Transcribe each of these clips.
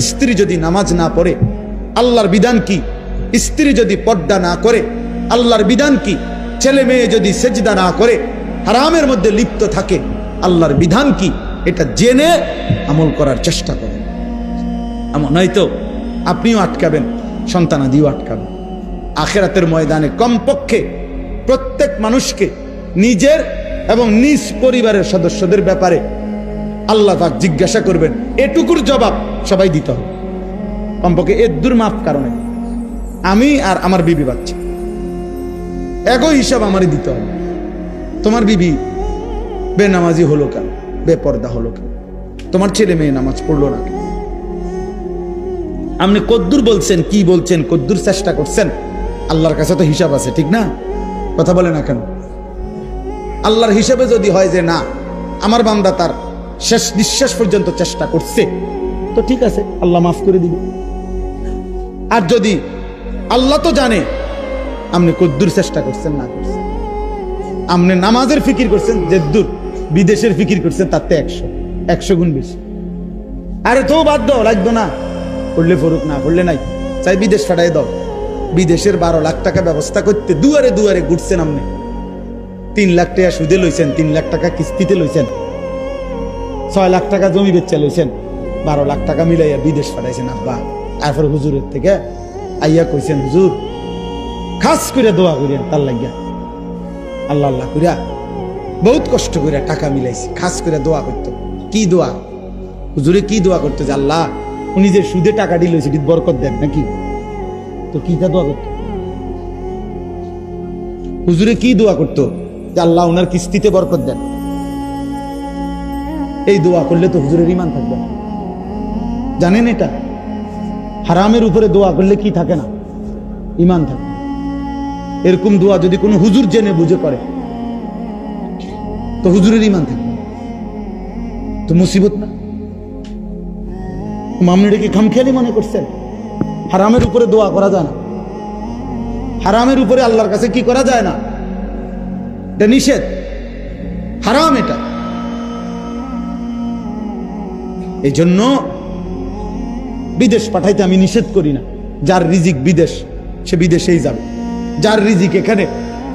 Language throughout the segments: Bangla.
স্ত্রী যদি নামাজ না পড়ে, আল্লাহর বিধান কি? স্ত্রী যদি পর্দা না করে, আল্লাহর বিধান কি? ছেলে মেয়ে যদি সেজদা না করে, হারামের মধ্যে লিপ্ত থাকে, আল্লাহর বিধান কি? এটা জেনে আমল করার চেষ্টা করেন। এমন নয়তো আপনিও আটকাবেন সন্তানাদিও আটকাবেন আখেরাতের ময়দানে কমপক্ষে প্রত্যেক মানুষকে নিজের এবং নিজ পরিবারের সদস্যদের ব্যাপারে আল্লাহ পাক জিজ্ঞাসা করবেন। এটুকুর জবাব সবাই দিতে। হবে কমপক্ষে এর দুর্মাপ কারণে। আমি আর আমার বিবি বাচ্চা। একই হিসাব আমারই দিতে হবে। তোমার বিবি বেনামাজি হলো কেন? বেপর্দা হলো কেন? তোমার ছেলে মেয়ে নামাজ পড়ল না আপনি কদ্দুর বলছেন, কি বলছেন, কদ্দুর চেষ্টা করছেন? আল্লাহর কাছে তো হিসাব আছে, ঠিক না? কথা বলে না কেন? আল্লাহর হিসাবে যদি হয় যে না, আমার বান্দা তার শেষ নিঃশ্বাস পর্যন্ত চেষ্টা করছে। তো ঠিক আছে, আল্লাহ মাফ করে দিবে। আর যদি আল্লাহ তো জানে, আপনি কদ্দুর চেষ্টা করছেন, না করছেন। আপনি নামাজের ফিকির করছেন, যে দূর বিদেশের ফিকির করছেন তাতে একশো একশো গুণ বেশি। আরে তো দাও লাগতো না। পড়লে ফরুক না, পড়লে নাই। চাই বিদেশ ফাটাই দাও। বিদেশের বারো লাখ টাকা ব্যবস্থা করতে দুয়ারে দুয়ারে ঘুরছেন আপনি। তিন লাখ টাকা সুদে লইছেন, তিন লাখ টাকা কিস্তিতে লইছেন। ছয় লাখ টাকা জমি বেচা লইছেন। বারো লাখ টাকা মিলাইয়া বিদেশ পাঠাইছেন, আব্বা। তারপর হুজুরের থেকে আইয়া কইছেন, হুজুর, খাস করে দোয়া করিয়া তার লাগিয়া। আল্লাহ আল্লাহ করিয়া বহুত কষ্ট করে টাকা মিলাইছি, খাস করে দোয়া করতো। কি দোয়া? হুজুরে কি দোয়া করতো যে, আল্লাহ, উনি যে সুদে টাকা দিল সেটি বরকত দেন নাকি? তো কি দোয়া করতো? হুজুরে কি দোয়া করতো? যে, আল্লাহ ওনার কিস্তিতে বরকত দেন। এই দোয়া করলে তো হুজুরের ইমান থাকবে না। জানেন এটা? হারামের উপরে দোয়া করলে কি থাকে না? ইমান থাকে। এরকম দোয়া যদি কোনো হুজুর জেনে বুঝে করে, তো হুজুরের ইমান থাকবে না। তো মুসিবত না? মামনিটা কি খামখেয়ালি মনে করছেন? হারামের উপরে দোয়া করা যায় না। হারামের উপরে আল্লাহর কাছে কি করা যায় না? এটা নিষেধ। হারাম এটা। এই জন্য বিদেশ পাঠাইতে আমি নিষেধ করি না। যার রিজিক বিদেশ, সে বিদেশেই যাবে। যার রিজিক এখানে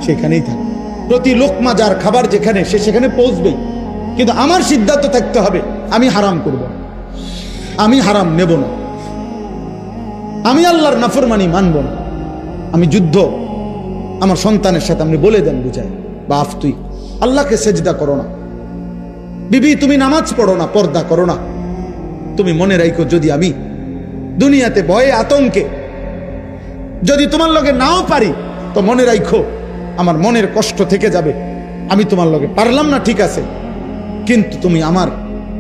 সেখানেই থাকবে। প্রতি লোকমা যার খাবার যেখানে, সে সেখানে পৌঁছবেই। কিন্তু আমার সিদ্ধান্ত থাকতে হবে, আমি হারাম করব আমি হারাম নেব না। আমি আল্লাহর নাফরমানি মানব না। আমি যুদ্ধ, আমার সন্তানের সাথে আপনি বলে দেন বুঝায় বাপ তুই। আল্লাহকে সেজদা করো না। বিবি, তুমি নামাজ পড়ো না, পর্দা করো না। তুমি মনে রাখো যদি আমি দুনিয়াতে ভয়ে আতঙ্কে। যদি তোমার লগে নাও পারি, তো মনে রাখো আমার মনের কষ্ট থেকে যাবে। আমি তোমার লগে পারলাম না, ঠিক আছে। কিন্তু তুমি আমার,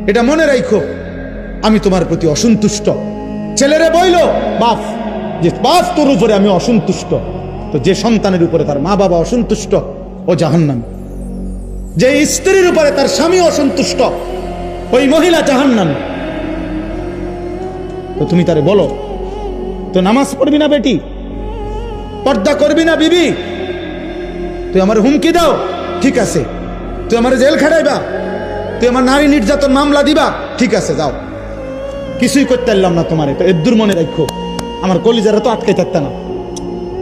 এটা মনে রাখো আমি তোমার প্রতি অসন্তুষ্ট। ছেলেরে বইল, বাপ, যে বাপ তোর উপরে আমি অসন্তুষ্ট। তো যে সন্তানের উপরে তার মা বাবা অসন্তুষ্ট, ও জাহান্নাম। যে স্ত্রীর উপরে তার স্বামী অসন্তুষ্ট, ওই মহিলা জাহান্নাম। তো তুমি তারে বলো, তো নামাজ পড়বি না বেটি? পর্দা করবি না বিবি। তুই আমার হুমকি দাও। ঠিক আছে। তুই আমার জেল খাটাইবা। তুই আমার নারী নির্যাতন মামলা দিবা। ঠিক আছে, যাও। কিছুই করতে পারলাম না তোমার। তো এদ্দুর মনে রাখো আমার কলিজারা তো আটকে থাকতে না।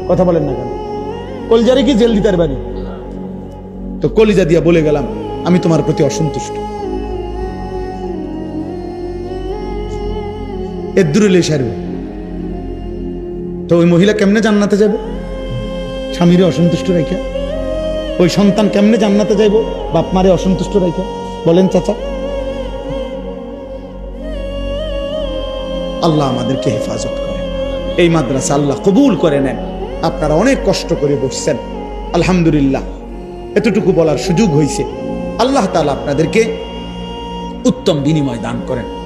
কথা বলেন না কেন? কলিজারে কি জেল দিতে পারি তো কলিজা দিয়া বলে গেলাম, আমি তোমার প্রতি অসন্তুষ্ট। এদ্দুর এলে সারবে। তো ওই মহিলা কেমনে জান্নাতে যাবে? স্বামীরে অসন্তুষ্ট রেখে ওই সন্তান কেমনে জান্নাতে যাইব? বাপ মারে অসন্তুষ্ট রেখে বলেন চাচা। আল্লাহ আমাদেরকে হেফাজত করে এই মাদ্রাসা আল্লাহ কবুল করে নেন। আপনারা অনেক কষ্ট করে বসছেন। আলহামদুলিল্লাহ। এতটুকু বলার সুযোগ হয়েছে আল্লাহ তাআলা আপনাদেরকে উত্তম বিনিময় দান করেন।